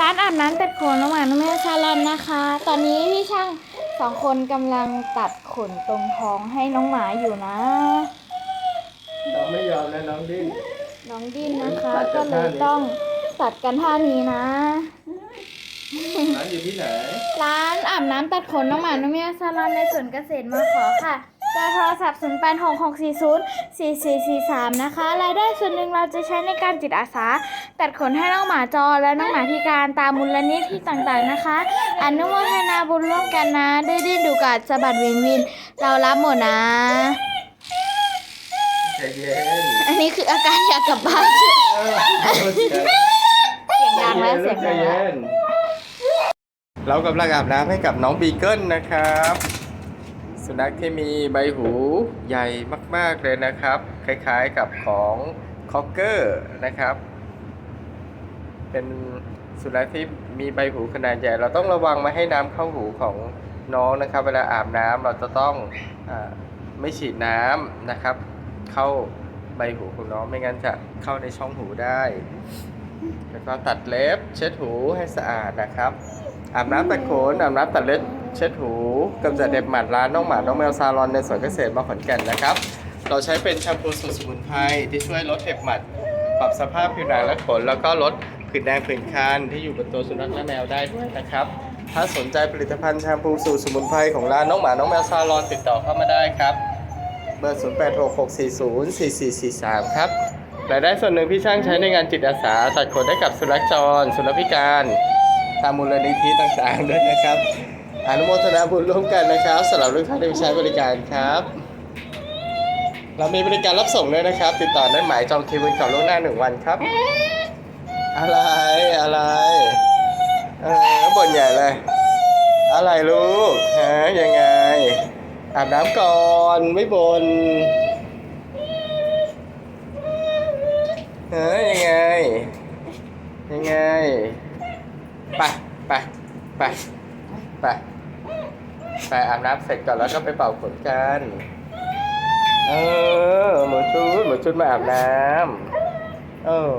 ร้านอาบน้ำตัดขนน้องหมาน้องแมวซาลอนนะคะ ตอนนี้พี่ช่างสองคนกำลังตัดขนตรงท้องให้น้องหมาอยู่นะ น้องไม่ยอมนะน้องดิ้น น้องดิ้นนะคะตัดกัก็นเลท่ายนี้ต้องตัดกันท่านี้นะ ร้านอยู่ที่ไหน ร้านอาบน้ำตัดขนน้องหมาน้องแมวซาลอนในสวนเกษตรมาขอค่ะ เบอร์โทรศัพท์ 0 8 6 6 4 0 4 4 4 3 นะคะ รายได้ส่วนหนึ่งเราจะใช้ในการจิตอาสา ตัดขนให้น้องหมาจรและน้องหมาพิการตามมูลนิธิต่างๆนะคะ อนุโมทนาบุญร่วมกันนะดื้อดิ้นดูกัดสะบัดวินวิน เรารับหมดนะ ใจเย็นอันนี้คืออาการอยากกลับบ้านเออเสียงดังแล้วเสียงใจดังแล้ว เย็นเรากำลังอาบน้ำให้กับน้องบีเกิลนะครับ สุนัขที่มีใบหูใหญ่มาก ๆ เลยนะครับ คล้ายๆกับของคอกเกอร์นะครับ เป็นสุนัขที่มีใบหูขนาดใหญ่ เราต้องระวังไม่ให้น้ำเข้าหูของน้องนะครับ เวลาอาบน้ำเราจะต้องอไม่ฉีดน้ำนะครับ เข้าใบหูของน้องไม่งั้นจะเข้าในช่องหูได้ แล้วก็ตัดเล็บเช็ดหูให้สะอาดนะครับ อาบน้ำตัดขนอาบน้ำตัดเล็บ เช็ดหูกำจัดเด็บหมัดร้านน้องหมา น้องแมวซาลอนในสวนเกษตรมาขอนแก่นนะครับ เราใช้เป็นแชมพูสูตรสมุนไพรที่ช่วยลดเห็บหมัด ปรับสภาพผิวหนังและขน แล้วก็ลดผื่นแดงผื่นคันที่อยู่บนตัวสุนัขและแมวได้ด้วยนะครับ ถ้าสนใจผลิตภัณฑ์แชมพูสูตรสมุนไพรของร้านน้องหมา น้องแมวซาลอนติดต่อเข้ามาได้ครับเบอร์ 0866404443 ครับรายได้ส่วนหนึ่งพี่ช่างใช้ในงานจิตอาสา ตัดขนให้กับสุนัขจร สุนัขพิการ ตามมูลนิธิต่างๆด้วยนะครับ อนุโมทนาบุญร่วมกันนะครับสำหรับลูกค้าที่ใช้บริการครับ เรามีบริการรับส่งด้วยนะครับ ติดต่อได้หมายจองคิวกันก่อนล่วงหน้าหนึ่งวันครับ อะไรอะไรเออบ่นใหญ่เลย อะไรลูกฮะยังไง อาบน้ำก่อนไม่บน่นเฮ้ยยังไง ยังไง ไปไปไปไป ไปอาบน้ำเสร็จก่อนแล้วก็ไปเป่าขนกัน เออหมูชุดหมูชุดมาอาบน้ำเออ